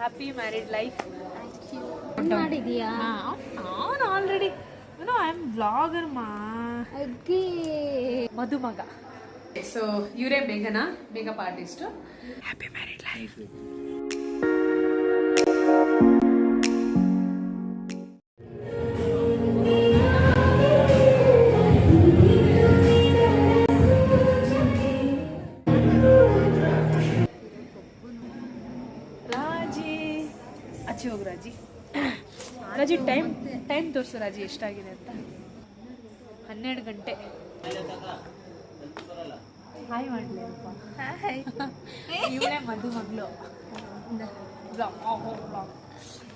Happy married life ಮಾಡಿದೀಯಾ? ನಾನು already no I am blogger ಮಾ ಅಗ್ಗಿ ಮದುಮಗ. ಸೊ ಇವರೇ ಮೇಘನಾ makeup artist happy married life ಆಚೆ ಹೋಗು ರಾಜಿ. ರಾಜಿ ಟೈಮ್ ಟೈಮ್ ತೋರಿಸು ರಾಜಿ ಎಷ್ಟಾಗಿದೆ ಅಂತ. ಹನ್ನೆರಡು ಗಂಟೆ. ಹಾಯ್ ಮಾಡಲಿ ಇವಳೇ ಮಧು ಮಗಳು.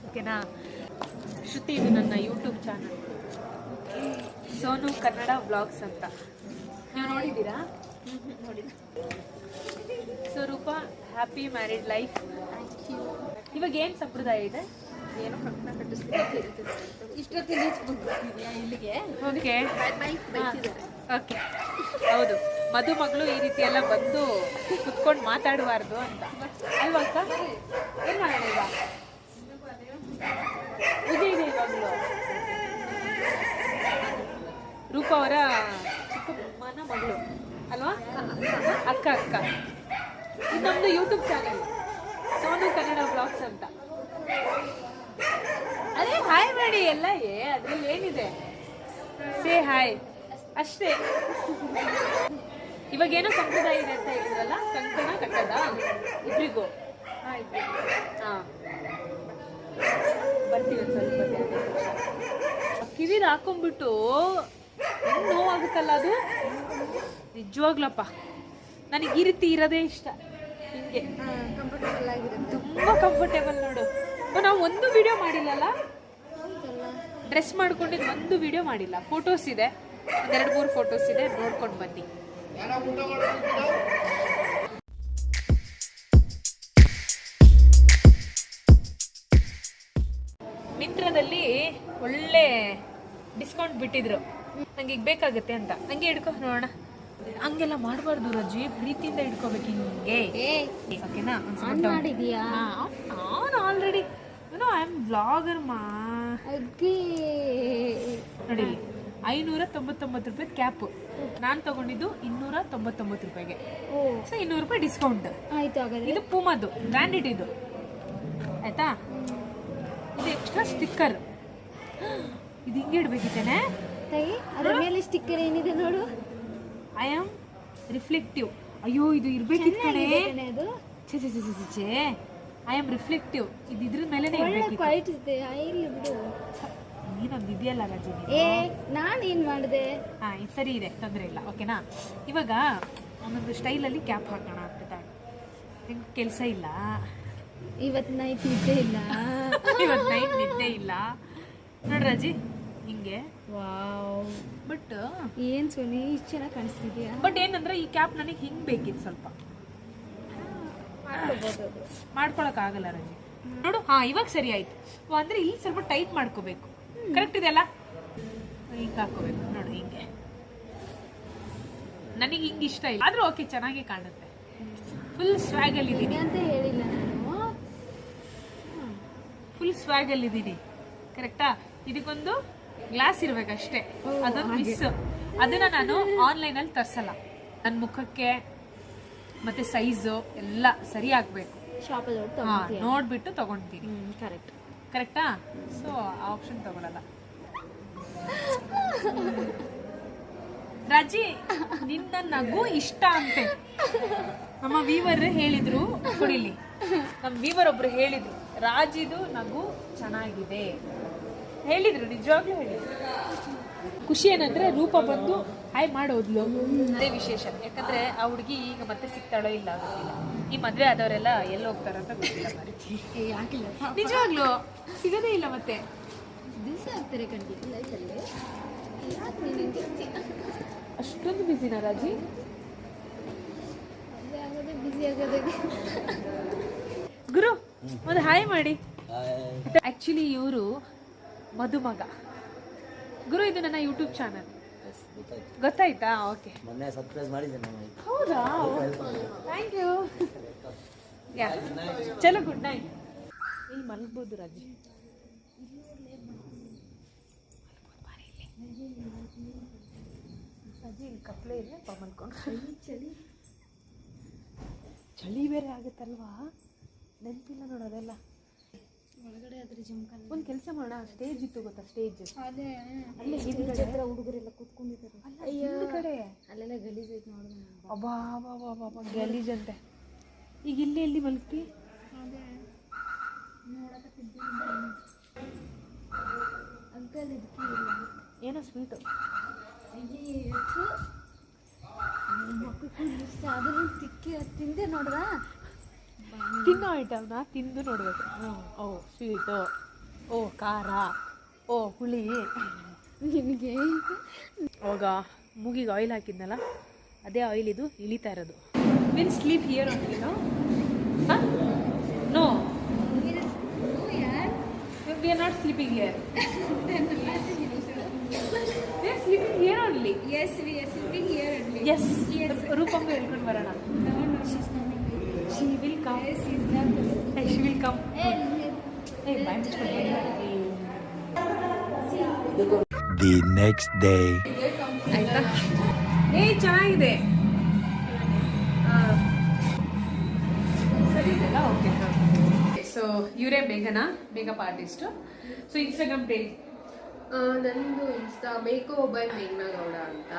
ಓಕೆನಾ ಶ್ರುತಿ ಇದು ನನ್ನ YouTube channel Sonu Kannada blogs ಅಂತ. ನೀವು ನೋಡಿದ್ದೀರಾ? So Rupa happy married life ಇವಾಗ ಏನು ಸಂಪ್ರದಾಯ ಇದೆ? ಏನೋ ಕಟ್ನ ಕಟ್ಟಿಸ್ತೀನಿ ಇಷ್ಟೊತ್ತಿಗೆ ಬಂದ್ಬಿಟ್ಟಿದ್ಯಾ ಇಲ್ಲಿಗೆ? ಓಕೆ. ಓಕೆ. ಹೌದು. ಮದುಮಗಳು ಈ ರೀತಿ ಎಲ್ಲ ಬಂದು ಕುತ್ಕೊಂಡು ಮಾತಾಡಬಾರ್ದು ಅಂತ. ಅಲ್ವಾ ಅಕ್ಕ? ಏನು ಮಾಡೋಣ ಈಗ? ಇದೆ ಇದೆ ಇವಾಗಲೂ ರೂಪ ಅವರ ಚಿಕ್ಕಮ್ಮನ ಮಗಳು. ಅಲ್ವಾ? ಅಕ್ಕ. ಅಕ್ಕ ಇದು ನಮ್ದು YouTube channel Sonu Kannada blogs ಅಂತ. ಅದೇ ಹಾಯ್ ಮಾಡಿ ಎಲ್ಲ ಏ ಅದ್ರಲ್ಲಿ ಏನಿದೆ? ಸೇ ಹಾಯ್ ಅಷ್ಟೇ. ಇವಾಗ ಏನೋ ಸಂಪ್ರದಾಯ ಇದೆ ಅಂತ ಹೇಳಿದ್ರಲ್ಲ ಕಂಕಣ ಕಟ್ಟದ ಇಬ್ರಿಗೂ. ಹಾಯ್ ಬರ್ತೀವಿ ಸ್ವಲ್ಪ. ಕಿವಿದ್ ಹಾಕೊಂಡ್ಬಿಟ್ಟು ನೋವಾಗುತ್ತಲ್ಲ ಅದು? ನಿಜವಾಗ್ಲಪ್ಪ. ನನಗೆ ಈ ರೀತಿ ಇರೋದೇ ಇಷ್ಟ. ಹಿಂಗೆ. ಕಂಫರ್ಟಬಲ್ ಆಗಿರುತ್ತೆ. ತುಂಬಾ ಕಂಫರ್ಟೇಬಲ್ ನೋಡು. ನಾವು ಒಂದು ವಿಡಿಯೋ ಮಾಡಿಲ್ಲಲ್ಲ? ಡ್ರೆಸ್ ಮಾಡ್ಕೊಂಡಿದ್ದು ಒಂದು ವಿಡಿಯೋ ಮಾಡಿಲ್ಲ. ಫೋಟೋಸ್ ಇದೆ. ಒಂದೆರಡು ಮೂರು ಫೋಟೋಸ್ ಇದೆ. ನೋಡ್ಕೊಂಡು ಬನ್ನಿ. ಮಿತ್ರದಲ್ಲಿ ಒಳ್ಳೆ ಡಿಸ್ಕೌಂಟ್ ಬಿಟ್ಟಿದ್ರು. ನಂಗೆ ಈಗ ಬೇಕಾಗುತ್ತೆ ಅಂತ. ಹಂಗೆ ಹಿಡ್ಕೊ ನೋಡೋಣ. ಹಂಗೆಲ್ಲ ಮಾಡಬಾರ್ದು ರಜಿ ಪ್ರೀತಿಯಿಂದ ಇಟ್ಕೋಬೇಕು ಹಿಂಗೆ. ಓಕೆನಾ ಆನ್ ಮಾಡಿದೀಯಾ? ನಾನು already. No I am blogger ಮಾ. ನೋಡಿ ಐನೂರ ತೊಂಬತ್ತೊಂಬತ್ತು ರೂಪಾಯಿ ಕ್ಯಾಪ್ ನಾನು ತಗೊಂಡಿದ್ದು ಇನ್ನೂರ ತೊಂಬತ್ತೊಂಬತ್ತು ರೂಪಾಯಿಗೆ ಸೊ ಇನ್ನೂರು ರೂಪಾಯಿ ಡಿಸ್ಕೌಂಟ್ ಆಯ್ತು ಇದು ಪೂಮಾದು ಬ್ರ್ಯಾಂಡೆಡ್ ಇದು. ಆಯ್ತಾ? ಇದು ಎಕ್ಸ್ಟ್ರಾ ಸ್ಟಿಕ್ಕರ್ ಇದು ಹಿಂಗೆ ಇಡ್ಬೇಕಿತ್ತೇನೆ. ಅದ್ರ ಮೇಲೆ ಸ್ಟಿಕ್ಕರ್ ಏನಿದೆ ನೋಡು. ಐ ಆಮ್ ರಿಫ್ಲೆಕ್ಟಿವ್ ಅಯ್ಯೋ ಇದು ಇರ್ಬೇಕಿತ್ತು ಕಣೆ. ಛೇ ಛೇ ಛೇ ಛೇ, ಛೇ ಐ ಆಮ್ ರಿಫ್ಲೆಕ್ಟಿವ್ ಇದು ಇದ್ರ ಮೇಲೆ ಒಳ್ಳೆ ಇರ್ಬೇಕಿತ್ತು. ಕ್ವಾಲಿಟಿ ಇದೆ. ಇಲ್ಲಿ ಬಿಡು. ನೀನೊಂದು ಇದೆಯಲ್ಲ ರಜನಿ ಏ ನಾನು ಏನ್ ಮಾಡಿದೆ? ಹಾ ಇದು ಸರಿ ಇದೆ ತೊಂದರೆ ಇಲ್ಲ ಓಕೆನಾ ಇವಾಗ ಒಂದೊಂದು ಸ್ಟೈಲಲ್ಲಿ ಕ್ಯಾಪ್ ಹಾಕೋಣ ಅಂತ ಹೆಂಗೆ ಕೆಲಸ ಇಲ್ಲ? ಇವತ್ತು ನೈಟ್ ನಿದ್ದೆ ಇಲ್ಲ. ಇವತ್ತು ನೈಟ್ ನಿದ್ದೆ ಇಲ್ಲ. ನೋಡಿ ಅಜ್ಜಿ ಹಿಂಗೆ. ವಾವ್ ಬಟ್ ಏನ್ ಸೋನಿ ಇಷ್ಟು ಚೆನ್ನಾಗಿ ಕಾಣಿಸ್ತಿದ್ಯಾ? ಬಟ್ ಏನಂದ್ರೆ ಈ ಕ್ಯಾಪ್ ನನಗೆ ಹಿಂಗೆ ಬೇಕಿತ್ತು ಸ್ವಲ್ಪ. ಮಾಡ್ಕೊಳಕ್ ಆಗಲ್ಲ ಮಾಡ್ಕೊಳಕ್ಕಾಗಲ್ಲ ರಜಿ. ನೋಡು ಹಾ ಇವಾಗ ಸರಿ ಆಯ್ತು. ಓ, ಅಂದ್ರೆ ಇಲ್ಲಿ ಸ್ವಲ್ಪ ಟೈಟ್ ಮಾಡ್ಕೋಬೇಕು. ಕರೆಕ್ಟ್ ಇದೆಯಲ್ಲ? ಹಿಂಗೆ ಹಾಕೋಬೇಕು. ನೋಡು ಹಿಂಗೆ. ನನಗೆ ಹಿಂಗೆ ಇಷ್ಟ ಇಲ್ಲ. ಆದ್ರೂ ಓಕೆ ಚೆನ್ನಾಗಿ ಕಾಣುತ್ತೆ. ಫುಲ್ ಸ್ವಾಗ್ ಅಲ್ಲಿ ಇದೀನಿ. ಅಂತ ಹೇಳಿಲ್ಲ ನಾನು. ಫುಲ್ ಸ್ವ್ಯಾಗಲ್ಲಿ ಇದೀನಿ. ಕರೆಕ್ಟಾ ಇದಕ್ಕೊಂದು ಗ್ಲಾಸ್ ಇರ್ಬೇಕಷ್ಟೇ. ಅದೊಂದು ಮಿಸ್ ಅದನ್ನ ನಾನು ಆನ್ಲೈನ್ ಅಲ್ಲಿ ತರ್ಸಲ್ಲ. ನನ್ನ ಮುಖಕ್ಕೆ ಮತ್ತೆ ಸೈಜು ಎಲ್ಲ ಸರಿ ಆಗ್ಬೇಕು. ಶಾಪಲ್ಲಿ ನೋಡ್ಬಿಟ್ಟು ತಗೊಂತೀನಿ. ಕರೆಕ್ಟ್ ಕರೆಕ್ಟಾ ಸೊ ಆ? ಆಪ್ಷನ್ ತಗೊಳಲ್ಲ. ರಾಜಿ ನಿನ್ನ ನಗು ಇಷ್ಟ ಅಂತೆ. ನಮ್ಮ ವೀವರ್ ಹೇಳಿದ್ರು ಕುಡಿಲಿ. ನಮ್ಮ ವೀವರ್ ಒಬ್ರು ಹೇಳಿದ್ರು ರಾಜಿದು ನಗು ಚೆನ್ನಾಗಿದೆ. ಹೇಳಿದ್ರು ನಿಜವಾಗ್ಲೂ ಹೇಳಿದ್ರು. ಖುಷಿ ಏನಂದ್ರೆ ರೂಪ ಬಂದು ಹಾಯ್ ಮಾಡೋದ್ಲು. ಅದೇ ವಿಶೇಷ ಯಾಕಂದ್ರೆ ಆ ಹುಡುಗಿ ಈಗ ಮತ್ತೆ ಸಿಗ್ತಾಳೋ ಇಲ್ಲ ಗೊತ್ತಿಲ್ಲ. ಈ ಮದ್ವೆ ಆದವರೆಲ್ಲ ಎಲ್ಲಿ ಹೋಗ್ತಾರ ಅಂತ ಗೊತ್ತಿಲ್ಲ ನಿಜವಾಗ್ಲು ಸಿಗೋದೇ ಇಲ್ಲ ಮತ್ತೆ. ದಿವಸ ಆಗ್ತಾರೆ ಖಂಡಿತ ಲೈಫಲ್ಲಿ? ಅಷ್ಟೊಂದು ಬಿಸಿನ ರಾಜಿ? ಗುರು ಒಂದು ಹಾಯ್ ಮಾಡಿ. ಆಕ್ಚುಲಿ ಇವರು ಮದುಮಗ. ಗುರು ಇದು ನನ್ನ ಯೂಟ್ಯೂಬ್ ಚಾನಲ್ ಗೊತ್ತಾಯ್ತಾ. ಓಕೆ ಮೊನ್ನೆ ಸರ್ಪ್ರೈಸ್ ಮಾಡಿದ್ದೆ ಹೌದಾ? ಥ್ಯಾಂಕ್ ಯು ಯಾ ಚಲೋ ಗುಡ್ ನೈಟ್ ಇಲ್ಲಿ ಮಲಗ್ಬೋದು ರಾಜಿ. ಅಜ್ಜಿ ಇಲ್ಲಿ ಕಪ್ಲೆ ಇದೆ ಪಾ ಮಲ್ಕೊಂಡು ಚಳಿ ಚಳಿ. ಬೇರೆ ಆಗುತ್ತಲ್ವಾ? ನೆನಪಿಲ್ಲ ನೋಡೋದೆಲ್ಲ ಒಂದು ಕೆಲಸ ಮಾಡೋಣ ಸ್ಟೇಜ್ ಇತ್ತು ಗೊತ್ತಾ ಸ್ಟೇಜ್ ಅದೇ ಅಲ್ಲೇ ಹತ್ರ ಹುಡುಗರೆಲ್ಲ ಕೂತ್ಕೊಂಡಿದ್ದಾರೆ. ಕಡೆ ಅಲ್ಲೆಲ್ಲ ಗಲೀಜ್ ಐತೆ ನೋಡಿದ್ರೆ ಅಬ್ಬಾ ಅಬ್ಬಾ ಅಬ್ಬಾ ಬಾ ಅಬ್ಬಾ ಗಲೀಜಂತೆ ಈಗ ಇಲ್ಲಿ ಎಲ್ಲಿ ಮಲಗ್ತಿ ಅದೇ. ಅಂಕಲ್ ಇದಕ್ಕೆ ಏನೋ ಸ್ವೀಟು ಅಯ್ಯೋ ಮಕ್ಕಳು ಇಷ್ಟ. ಅದನ್ನು ತಿಕ್ಕಿ ತಿಂದೆ ನೋಡ್ದ? ತಿನ್ನೋ ಐಟಮ್ನ ತಿಂದು ನೋಡಬೇಕು. ಓ ಸ್ವೀಟು ಓ ಖಾರ ಓ ಹುಳಿ. ನಿನಗೆ? ಅವಾಗ ಮೂಗಿಗೆ ಆಯಿಲ್ ಹಾಕಿದ್ನಲ್ಲ ಅದೇ ಆಯಿಲ್ ಇದು ಇಳಿತಾ ಇರೋದು. Win sleep here no no we are not sleeping here we are sleeping here only yes we yes sleeping here only. Yes. ರೂಪಂಗ ಹೇಳ್ಕೊಂಡು ಬರೋಣ she will come Yes, she's not. She will come Eh, hey bye ಮುಚ್ಕೊಂಡು The next day. ಆಯ್ತಾ? ಏ ಚೆನ್ನಾಗಿದೆ okay so ಇವರೇ ಮೇಘನಾ? Makeup artist so Instagram page ನಂದು insta ಮೇಕೋ ಬೈ ಮೇಘ್ನಾ ಗೌಡ ಅಂತ.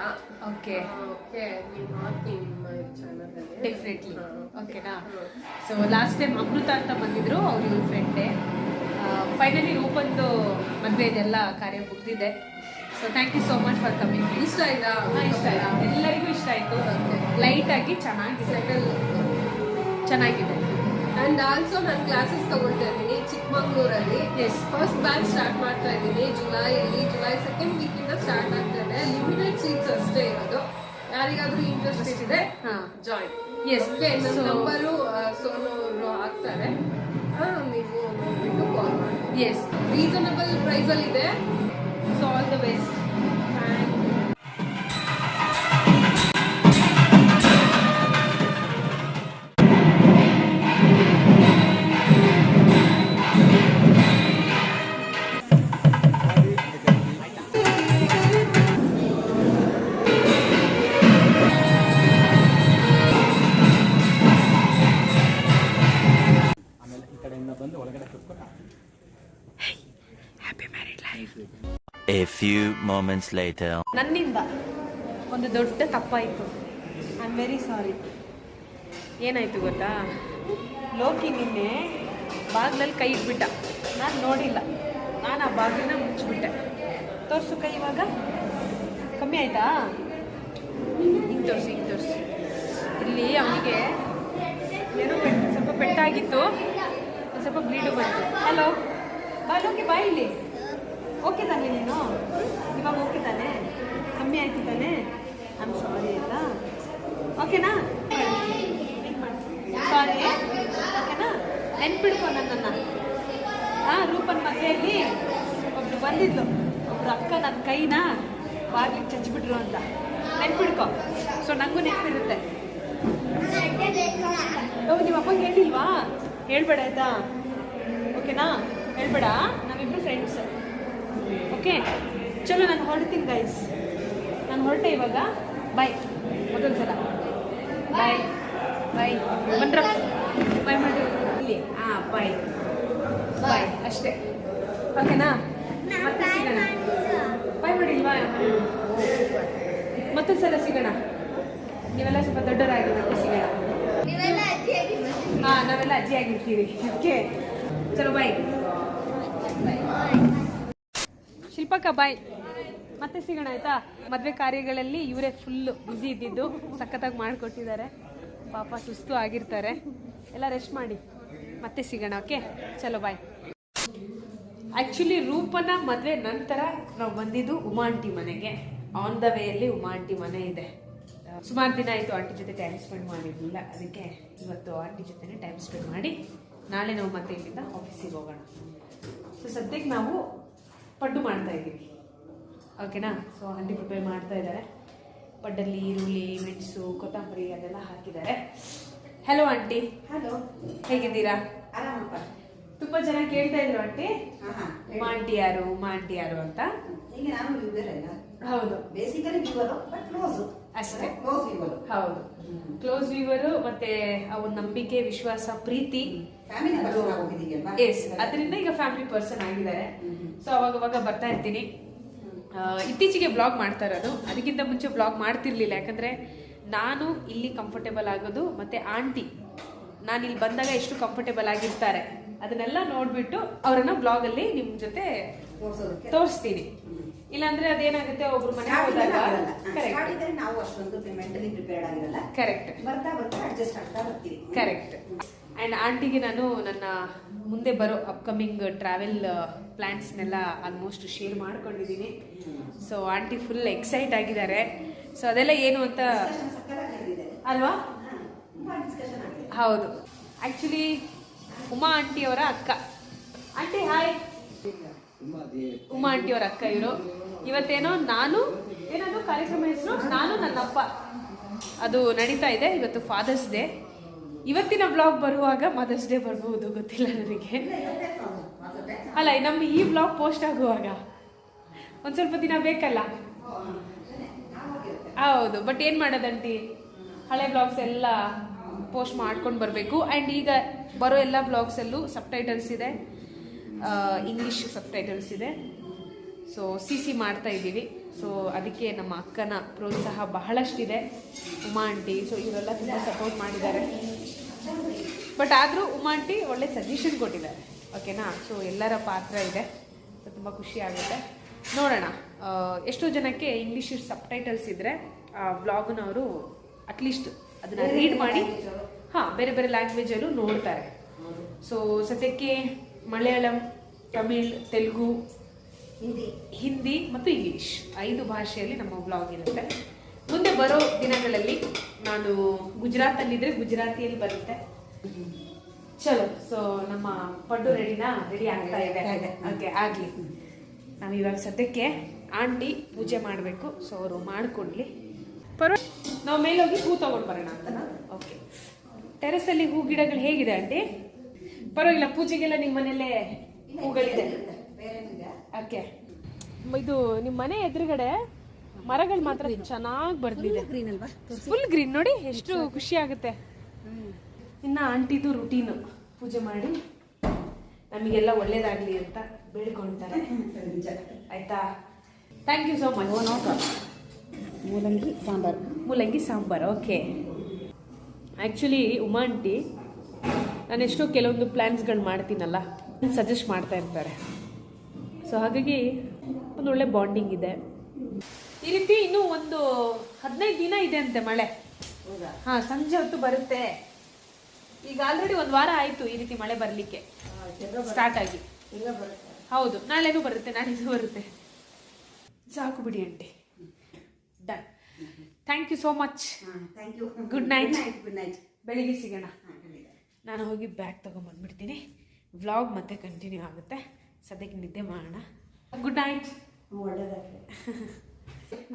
ಓಕೆ ಓಕೆ ನಿಮ್ಮ ಚಾನಲಲ್ಲಿ ಡೆಫಿನೆಟ್ಲಿ ಓಕೆನಾ ಸೊ ಲಾಸ್ಟ್ ಟೈಮ್ ಅಮೃತ ಅಂತ ಬಂದಿದ್ರು ಅವ್ರ ಇವ್ರ ಫ್ರೆಂಡೇ ಫೈನಲಿ ರೂಪಂದು ಮದುವೆ ಇದೆಲ್ಲ ಕಾರ್ಯ ಮುಗ್ದಿದೆ. So thank you so much for coming ಇಷ್ಟ ಆಯ್ತಾ? ಇಷ್ಟ ಆಯ್ತಾ. ಎಲ್ಲರಿಗೂ ಇಷ್ಟ ಆಯಿತು. ಲೈಟ್ ಆಗಿ ಚೆನ್ನಾಗಿದೆ ಸೆಟಲ್ ಚೆನ್ನಾಗಿದೆ. ಆ್ಯಂಡ್ ಆಲ್ಸೋ ನಾನು ಕ್ಲಾಸಸ್ ತೊಗೊಳ್ತಾ ಇದ್ದೀನಿ ಚಿಕ್ಕಮಂಗ್ಳೂರಲ್ಲಿ. ಎಸ್ ಫಸ್ಟ್ ಬ್ಯಾಚ್ ಸ್ಟಾರ್ಟ್ ಮಾಡ್ತಾ ಇದ್ದೀನಿ ಜುಲೈಯಲ್ಲಿ ಜುಲೈ ಸೆಕೆಂಡ್ ವೀಕಿಂದ ಸ್ಟಾರ್ಟ್ ಆಗ್ತದೆ. ಲಿಮಿಟೆಡ್ ಸೀಟ್ಸ್ ಅಷ್ಟೇ ಇರೋದು. ಯಾರಿಗಾದ್ರೂ ಇಂಟ್ರೆಸ್ಟ್ ಇದೆ ಜಾಯಿನ್ ಎಸ್ ನನ್ನ ನಂಬರು ಸೋನು ಅವರು ಹಾಕ್ತಾರೆ ನೀವು ನೋಡ್ಬಿಟ್ಟು ಕಾಲ್ ಮಾಡಿ. ಎಸ್ ರೀಸನಬಲ್ ಪ್ರೈಸಲ್ಲಿ ಇದೆ. So all the best A few moments later. ನನ್ನಿಂದ ಒಂದು ದೊಡ್ಡ ತಪ್ಪಾಯಿತು. ಐ ಆಮ್ ವೆರಿ ಸಾರಿ ಏನಾಯಿತು ಗೊತ್ತಾ? ಲೋಕಿ ನಿನ್ನೆ ಬಾಗ್ಲಲ್ಲಿ ಕೈ ಇಟ್ಬಿಟ್ಟ. ನಾನು ನೋಡಿಲ್ಲ. ನಾನು ಆ ಬಾಗಿಲನ್ನ ಮುಚ್ಚಿಬಿಟ್ಟೆ. ತೋರಿಸು ಕೈ ಇವಾಗ? ಕಮ್ಮಿ ಆಯಿತಾ? ಹಿಂಗೆ ತೋರಿಸಿ ಹಿಂಗೆ ತೋರಿಸಿ. ಇಲ್ಲಿ ಅವನಿಗೆ ಏನೋ ಸ್ವಲ್ಪ ಪೆಟ್ಟಾಗಿತ್ತು. ಸ್ವಲ್ಪ ಬ್ಲೀಡು ಬಂತು. ಹಲೋ ಬಾ ಲೋಕಿ, ಬಾ ಇಲ್ಲಿ. ಓಕೆ ತಾನೆ ನೀನು? ಇವಾಗ ಓಕೆ ತಾನೆ ಕಮ್ಮಿ ಆಯ್ತು ತಾನೆ? ಐಮ್ ಸಾರಿ ಆಯ್ತಾ ಓಕೆನಾ? ಸಾರಿ ಓಕೆನಾ? ನೆನ್ಪಿಡ್ಕೊ ನನ್ನನ್ನು. ಹಾಂ ರೂಪನ್ ಮದುವೆಯಲ್ಲಿ ಒಬ್ರು ಬಂದಿದ್ಲು. ಒಬ್ರು ಅಕ್ಕ ನನ್ನ ಕೈನ ಬಾಗಿಲಿಗೆ ಚಚ್ಚಿಬಿಟ್ರು ಅಂತ. ನೆನ್ಪಿಡ್ಕೊ. ಸೊ ನನಗೂ ನೆನಪಿರುತ್ತೆ. ನಿಮ್ಮ ಅಪ್ಪಂಗೆ ಹೇಳಿಲ್ವಾ? ಹೇಳ್ಬೇಡ ಆಯ್ತಾ? ಓಕೆನಾ? ಹೇಳ್ಬೇಡ. ನಾವಿಬ್ರು ಫ್ರೆಂಡ್ಸ್ ಓಕೆ? ಚಲೋ ನಾನು ಹೊರಡ್ತೀನಿ ಗೈಸ್ ನಾನು ಹೊರಟೆ ಇವಾಗ. ಬಾಯ್ ಮತ್ತೊಂದು ಸಲ ಬಾಯ್ ಬಾಯ್ ಬಂದ್ರ? ಬಾಯ್ ಮಾಡಿ. ಇಲ್ಲಿ. ಹಾಂ ಬಾಯ್ ಬಾಯ್ ಅಷ್ಟೇ. ಓಕೆನಾ? ಮತ್ತೆ ಸಿಗೋಣ. ಬಾಯ್ ಮಾಡಿಲ್ವಾ ಮತ್ತೊಂದು ಸಲ ಸಿಗೋಣ. ನೀವೆಲ್ಲ ಸ್ವಲ್ಪ ದೊಡ್ಡವರಾಗಿ ಮತ್ತೆ ಸಿಗೋಣ. ಹಾಂ ನಾವೆಲ್ಲ ಅಜ್ಜಿ ಆಗಿರ್ತೀವಿ ಓಕೆ ಚಲೋ ಬಾಯ್ ಶಿಲ್ಪಕ್ಕ ಬಾಯ್. ಮತ್ತೆ ಸಿಗೋಣ ಆಯ್ತಾ? ಮದುವೆ ಕಾರ್ಯಗಳಲ್ಲಿ ಇವರೇ ಫುಲ್ಲು ಬ್ಯುಸಿ ಇದ್ದಿದ್ದು, ಸಖತ್ತಾಗಿ ಮಾಡಿಕೊಟ್ಟಿದ್ದಾರೆ. ಪಾಪ ಸುಸ್ತು ಆಗಿರ್ತಾರೆ. ಎಲ್ಲ ರೆಸ್ಟ್ ಮಾಡಿ. ಮತ್ತೆ ಸಿಗೋಣ ಓಕೆ ಚಲೋ ಬಾಯ್ ಆ್ಯಕ್ಚುಲಿ ರೂಪನ ಮದುವೆ ನಂತರ ನಾವು ಬಂದಿದ್ದು ಉಮಾಂಟಿ ಮನೆಗೆ. ಆನ್ ದ ವೇಯಲ್ಲಿ ಉಮಾ ಆಂಟಿ ಮನೆ ಇದೆ. ಸುಮಾರು ದಿನ ಆಯಿತು ಆಂಟಿ ಜೊತೆ ಟೈಮ್ ಸ್ಪೆಂಡ್ ಮಾಡಿರಲಿಲ್ಲ. ಅದಕ್ಕೆ ಇವತ್ತು ಆಂಟಿ ಜೊತೆನೇ ಟೈಮ್ ಸ್ಪೆಂಡ್ ಮಾಡಿ ನಾಳೆ ನಾವು ಮತ್ತೆ ಇಲ್ಲಿಂದ ಆಫೀಸಿಗೆ ಹೋಗೋಣ. ಸೊ ಸದ್ಯಕ್ಕೆ ನಾವು ಪಡ್ಡು ಮಾಡ್ತಾ ಇದ್ದೀವಿ. ಓಕೆನಾ ಸೊ ಆಂಟಿ ಪ್ರಿಪೇರ್ ಮಾಡ್ತಾ ಇದ್ದಾರೆ. ಪಡ್ಡಲ್ಲಿ ಈರುಳ್ಳಿ ಮೆಣಸು ಕೊತ್ತಂಬರಿ ಅದೆಲ್ಲ ಹಾಕಿದ್ದಾರೆ. ಹಲೋ ಆಂಟಿ ಹಲೋ ಹೇಗಿದ್ದೀರಾ? ಆರಾಮಪ್ಪ. ತುಂಬ ಜನ ಕೇಳ್ತಾ ಇದ್ರು ಆಂಟಿ ಮಾಂಟಿ ಯಾರು ಉಮಾ ಆಂಟಿ ಯಾರು ಅಂತ. ಈಗ ನಾನು ಹೌದು. ಬೇಸಿಕಲಿ ವ್ಯೂವರ್ ಬಟ್ ಕ್ಲೋಸ್ ಅಷ್ಟೇ. ಕ್ಲೋಸ್ ಹೌದು. ಕ್ಲೋಸ್ ವ್ಯೂವರು ಮತ್ತೆ ಆ ಒಂದು ನಂಬಿಕೆ ವಿಶ್ವಾಸ ಪ್ರೀತಿ. ಫ್ಯಾಮಿಲಿ ಅದರಿಂದ ಈಗ ಫ್ಯಾಮಿಲಿ ಪರ್ಸನ್ ಆಗಿದ್ದಾರೆ. ಸೊ ಅವಾಗ ಅವಾಗ ಬರ್ತಾ ಇರ್ತೀನಿ. ಇತ್ತೀಚೆಗೆ ಬ್ಲಾಗ್ ಮಾಡ್ತಾ ಇರೋದು. ಅದಕ್ಕಿಂತ ಮುಂಚೆ ಬ್ಲಾಗ್ ಮಾಡ್ತಿರ್ಲಿಲ್ಲ. ಯಾಕಂದ್ರೆ ನಾನು ಇಲ್ಲಿ ಕಂಫರ್ಟೇಬಲ್ ಆಗೋದು ಮತ್ತೆ ಆಂಟಿ ನಾನು ಇಲ್ಲಿ ಬಂದಾಗ ಎಷ್ಟು ಕಂಫರ್ಟೇಬಲ್ ಆಗಿರ್ತಾರೆ. ಅದನ್ನೆಲ್ಲ ನೋಡ್ಬಿಟ್ಟು ಅವರನ್ನು ಬ್ಲಾಗ್ ಅಲ್ಲಿ ನಿಮ್ ಜೊತೆ ತೋರಿಸ್ತೀನಿ. ಇಲ್ಲಾಂದ್ರೆ ಅದೇನಾಗುತ್ತೆ ಒಬ್ರು ಮನೆ ಹೋದಾಗ? ಕರೆಕ್ಟ್ ಅಂಡ್ ನಾವು ಅಷ್ಟೊಂದು ಮೆಂಟಲಿ ಪ್ರಿಪೇರ್ಡ್ ಆಗಿರಲ್ಲ. ಕರೆಕ್ಟ್ ಬರ್ತಾ ಬರ್ತಾ ಅಡ್ಜಸ್ಟ್ ಆಗ್ತಾ ಬರ್ತೀವಿ. ಕರೆಕ್ಟ್ ಆ್ಯಂಡ್ ಆಂಟಿಗೆ ನಾನು ನನ್ನ ಮುಂದೆ ಬರೋ ಅಪ್ಕಮಿಂಗ್ ಟ್ರಾವೆಲ್ ಪ್ಲ್ಯಾನ್ಸ್ನೆಲ್ಲ ಆಲ್ಮೋಸ್ಟ್ ಶೇರ್ ಮಾಡ್ಕೊಂಡಿದ್ದೀನಿ. ಸೊ ಆಂಟಿ ಫುಲ್ ಎಕ್ಸೈಟ್ ಆಗಿದ್ದಾರೆ. ಸೊ ಅದೆಲ್ಲ ಏನು ಅಂತ ಅಲ್ವಾ? ಹೌದು. ಆ್ಯಕ್ಚುಲಿ ಉಮಾ ಆಂಟಿಯವರ ಅಕ್ಕ. ಆಂಟಿ ಹಾಯ್ ಉಮಾ ಆಂಟಿಯವರ ಅಕ್ಕ ಇವರು. ಇವತ್ತೇನೋ ನಾನು ಏನದು ಕಾರ್ಯಕ್ರಮ ಹೆಸರು? ನಾನು ನನ್ನ ಅಪ್ಪ ಅದು ನಡೀತಾ ಇದೆ. ಇವತ್ತು ಫಾದರ್ಸ್ ಡೇ ಇವತ್ತಿನ ಬ್ಲಾಗ್ ಬರುವಾಗ ಮದರ್ಸ್ ಡೇ ಬರಬಹುದು ಗೊತ್ತಿಲ್ಲ ನನಗೆ. ಅಲ್ಲ ನಮ್ಮ ಈ ಬ್ಲಾಗ್ ಪೋಸ್ಟ್ ಆಗುವಾಗ? ಒಂದು ಸ್ವಲ್ಪ ದಿನ ಬೇಕಲ್ಲ? ಹೌದು ಬಟ್ ಏನು ಮಾಡೋದಂಟಿ ಹಳೆ ಬ್ಲಾಗ್ಸ್ ಎಲ್ಲ ಪೋಸ್ಟ್ ಮಾಡ್ಕೊಂಡು ಬರಬೇಕು. ಆ್ಯಂಡ್ ಈಗ ಬರೋ ಎಲ್ಲ ಬ್ಲಾಗ್ಸಲ್ಲೂ ಸಬ್ ಟೈಟಲ್ಸ್ ಇದೆ. ಇಂಗ್ಲೀಷ್ ಸಬ್ ಟೈಟಲ್ಸ್ ಇದೆ. ಸೊ ಸಿ ಸಿ ಮಾಡ್ತಾ ಇದ್ದೀವಿ. ಸೊ ಅದಕ್ಕೆ ನಮ್ಮ ಅಕ್ಕನ ಪ್ರೋತ್ಸಾಹ ಬಹಳಷ್ಟಿದೆ. ಉಮಾ ಆಂಟಿ ಸೊ ಇವರೆಲ್ಲ ತುಂಬ ಸಪೋರ್ಟ್ ಮಾಡಿದ್ದಾರೆ. ಬಟ್ ಆದರೂ ಉಮಾ ಆಂಟಿ ಒಳ್ಳೆ ಸಜೆಷನ್ ಕೊಟ್ಟಿದ್ದಾರೆ. ಓಕೆನಾ? ಸೊ ಎಲ್ಲರ ಪಾತ್ರ ಇದೆ. ಸೊ ತುಂಬ ಖುಷಿ ಆಗುತ್ತೆ. ನೋಡೋಣ. ಎಷ್ಟೋ ಜನಕ್ಕೆ ಇಂಗ್ಲೀಷ್ ಸಬ್ ಟೈಟಲ್ಸ್ ಇದ್ದರೆ ಆ ವ್ಲಾಗ್ನ ಅವರು ಅಟ್ಲೀಸ್ಟ್ ಅದನ್ನು ರೀಡ್ ಮಾಡಿ ಹಾಂ ಬೇರೆ ಬೇರೆ ಲ್ಯಾಂಗ್ವೇಜಲ್ಲೂ ನೋಡ್ತಾರೆ. ಸೊ ಸದ್ಯಕ್ಕೆ ಮಲಯಾಳಂ ತಮಿಳ್ ತೆಲುಗು ಹಿಂದಿ. ಹಿಂದಿ ಮತ್ತು ಇಂಗ್ಲಿಷ್ ಐದು ಭಾಷೆಯಲ್ಲಿ ನಮ್ಮ ಬ್ಲಾಗ್ ಇರುತ್ತೆ. ಮುಂದೆ ಬರೋ ದಿನಗಳಲ್ಲಿ ನಾನು ಗುಜರಾತಲ್ಲಿದ್ದರೆ ಗುಜರಾತಿಯಲ್ಲಿ ಬರುತ್ತೆ. ಚಲೋ. ಸೊ ನಮ್ಮ ಪಡ್ಡು ರೆಡಿನಾ ರೆಡಿ ಆಗ್ತಾ ಇದೆ. ಓಕೆ ಆಗಲಿ. ನಾವು ಇವಾಗ ಸದ್ಯಕ್ಕೆ ಆಂಟಿ ಪೂಜೆ ಮಾಡಬೇಕು. ಸೊ ಅವರು ಮಾಡಿಕೊಡ್ಲಿ. ಪರ್ವ ನಾವು ಮೇಲೋಗಿ ಹೂ ತಗೊಂಡು ಬರೋಣ ಅಂತನಾ? ಓಕೆ ಟೆರೆಸಲ್ಲಿ ಹೂ ಗಿಡಗಳು ಹೇಗಿದೆ ಆಂಟಿ? ಪರವಾಗಿಲ್ಲ ಪೂಜೆಗೆಲ್ಲ ನಿಮ್ಮ ಮನೆಯಲ್ಲೇ ಹೂಗಳಿದೆ. ಓಕೆ ಇದು ನಿಮ್ಮ ಮನೆ ಎದುರುಗಡೆ ಮರಗಳು ಮಾತ್ರ ಚೆನ್ನಾಗಿ ಬರ್ತಿದೆ ಫುಲ್ ಗ್ರೀನ್ ನೋಡಿ ಎಷ್ಟು ಖುಷಿ ಆಗುತ್ತೆ. ಇನ್ನ ಆಂಟಿದು ರುಟೀನು ಪೂಜೆ ಮಾಡಿ ನಮಗೆಲ್ಲ ಒಳ್ಳೇದಾಗಲಿ ಅಂತ ಬೇಡ್ಕೊಳ್ತಾರೆ. ಆಯಿತಾ? ಥ್ಯಾಂಕ್ ಯು ಸೋ ಮಚ್ ಮೂಲಂಗಿ ಸಾಂಬಾರ್. ಮೂಲಂಗಿ sambar okay actually Uma aunty ನಾನು ಎಷ್ಟೋ ಕೆಲವೊಂದು ಪ್ಲ್ಯಾನ್ಸ್ಗಳು ಮಾಡ್ತೀನಲ್ಲ ಸಜೆಸ್ಟ್ ಮಾಡ್ತಾ ಇರ್ತಾರೆ. ಸೊ ಹಾಗಾಗಿ ಒಂದು ಒಳ್ಳೆ ಬಾಂಡಿಂಗ್ ಇದೆ. ಈ ರೀತಿ ಇನ್ನೂ ಒಂದು ಹದಿನೈದು ದಿನ ಇದೆ ಅಂತೆ ಮಳೆ. ಹೌದಾ? ಹಾಂ ಸಂಜೆ ಹೊತ್ತು ಬರುತ್ತೆ. ಈಗ ಆಲ್ರೆಡಿ ಒಂದು ವಾರ ಆಯಿತು ಈ ರೀತಿ ಮಳೆ ಬರಲಿಕ್ಕೆ. ಸ್ಟಾರ್ಟ್ ಆಗಿ. ಹೌದು ನಾಳೆನೂ ಬರುತ್ತೆ ನಾಳೆನೂ ಬರುತ್ತೆ. ಸಾಕು ಬಿಡಿ aunty done thank you so much thank you Good night. Good night ಬೆಳಿಗ್ಗೆ ಸಿಗೋಣ. ನಾನು ಹೋಗಿ ಬ್ಯಾಗ್ ತೊಗೊಂಬಂದ್ಬಿಡ್ತೀನಿ. ವ್ಲಾಗ್ ಮತ್ತೆ ಕಂಟಿನ್ಯೂ ಆಗುತ್ತೆ. ಸದ್ಯಕ್ಕೆ ನಿದ್ದೆ ಮಾಡೋಣ. Good night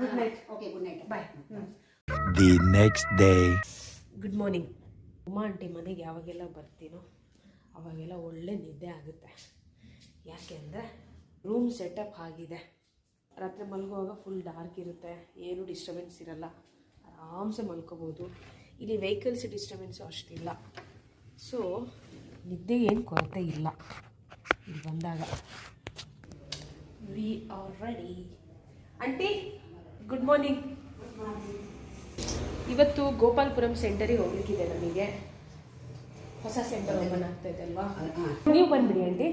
good night okay good night bye the next day good morning Uma aunty ಮನೆಗೆ ಯಾವಾಗೆಲ್ಲ ಬರ್ತೀನೋ ಅವಾಗೆಲ್ಲ ಒಳ್ಳೆ ನಿದ್ದೆ ಆಗುತ್ತೆ. ಯಾಕೆ ಅಂದರೆ ರೂಮ್ ಸೆಟಪ್ ಆಗಿದೆ. ರಾತ್ರಿ ಮಲಗುವಾಗ ಫುಲ್ ಡಾರ್ಕ್ ಇರುತ್ತೆ, ಏನು ಡಿಸ್ಟರ್ಬೆನ್ಸ್ ಇರಲ್ಲ. ಆರಾಮ್ಸೆ ಮಲ್ಕೋಬೋದು. ಇಲ್ಲಿ ವೆಹಿಕಲ್ಸ್ ಡಿಸ್ಟರ್ಬೆನ್ಸು ಅಷ್ಟಿಲ್ಲ. ಸೊ ನಿದ್ದೆಗೆ ಏನು ಕೊರತೆ ಇಲ್ಲ. ಇಲ್ಲಿ ಬಂದಾಗ. We are ready aunty good morning ಇವತ್ತು ಗೋಪಾಲ್ಪುರಂ ಸೆಂಟರಿಗೆ ಹೋಗ್ಲಿಕ್ಕಿದೆ ನಮಗೆ. ಹೊಸ ಸೆಂಟರ್ ಓಪನ್ ಆಗ್ತಾ ಇದೆ ಅಲ್ವಾ? ನೀವು ಬಂದ್ಬಿಡಿ ಆಂಟಿ.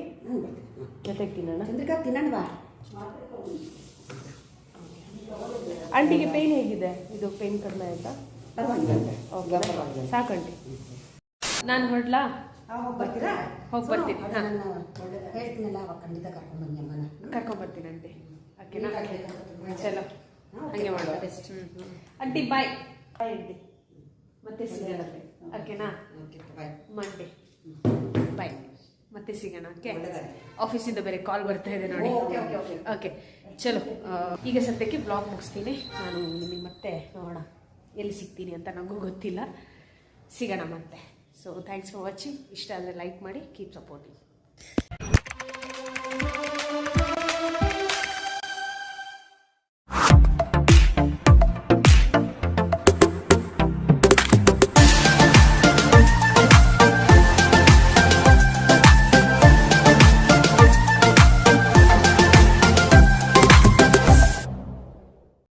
ಜೊತೆಗೆ ತಿನ್ನೋಣ. ಚಂದ್ರಿಕಾ ತಿನ್ನೋಣ ಬಾ. ಆಂಟಿಗೆ ಪೇನ್ ಹೇಗಿದೆ? ಇದು ಪೇನ್ ಕಡಿಮೆ ಆಯ್ತಾ? ಸಾಕಂಡಿ ಸಾಕಂಟಿ. ನಾನು ಹೊರಡ್ಲಾ? ಹೋಗಿ ಬರ್ತೀರಾ? ಹೋಗ್ ಬರ್ತೀನಿ, ಹೇಳ್ತೀನಲ್ಲ ಅವಾಗ ಖಂಡಿತ ಕರ್ಕೊಂಡು ಬನ್ನಿ ಅಮ್ಮನ. ಕರ್ಕೊಂಬರ್ತೀನಿ ಆಂಟಿ. ಓಕೆನಾ. ಚಲೋ. ಹಂಗೆ ಮಾಡುವ all ಅಡ್ಡಿ ಬಾಯ್ ಬಾಯ್ ಅಡ್ಡಿ ಮತ್ತೆ ಸಿಗೋಣ. ಓಕೆನಾ ಓಕೆ ಬಾಯ್ ಮಂಡೆ ಬಾಯ್ ಮತ್ತೆ ಸಿಗೋಣ ಓಕೆ. ಆಫೀಸಿಂದ ಬೇರೆ ಕಾಲ್ ಬರ್ತಾ ಇದೆ ನೋಡಿ. Okay, okay, okay. ಓಕೆ ಚಲೋ. ಈಗ ಸದ್ಯಕ್ಕೆ ಬ್ಲಾಗ್ ಮುಗಿಸ್ತೀನಿ. ನಾನು ನಿಮಗೆ ಮತ್ತೆ ನೋಡೋಣ. ಎಲ್ಲಿ ಸಿಗ್ತೀನಿ ಅಂತ ನನಗೂ ಗೊತ್ತಿಲ್ಲ. ಸಿಗೋಣ ಮತ್ತೆ. ಸೊ ಥ್ಯಾಂಕ್ಸ್ ಫಾರ್ ವಾಚಿಂಗ್ ಇಷ್ಟ ಆದರೆ ಲೈಕ್ ಮಾಡಿ ಕೀಪ್ ಸಪೋರ್ಟಿಂಗ್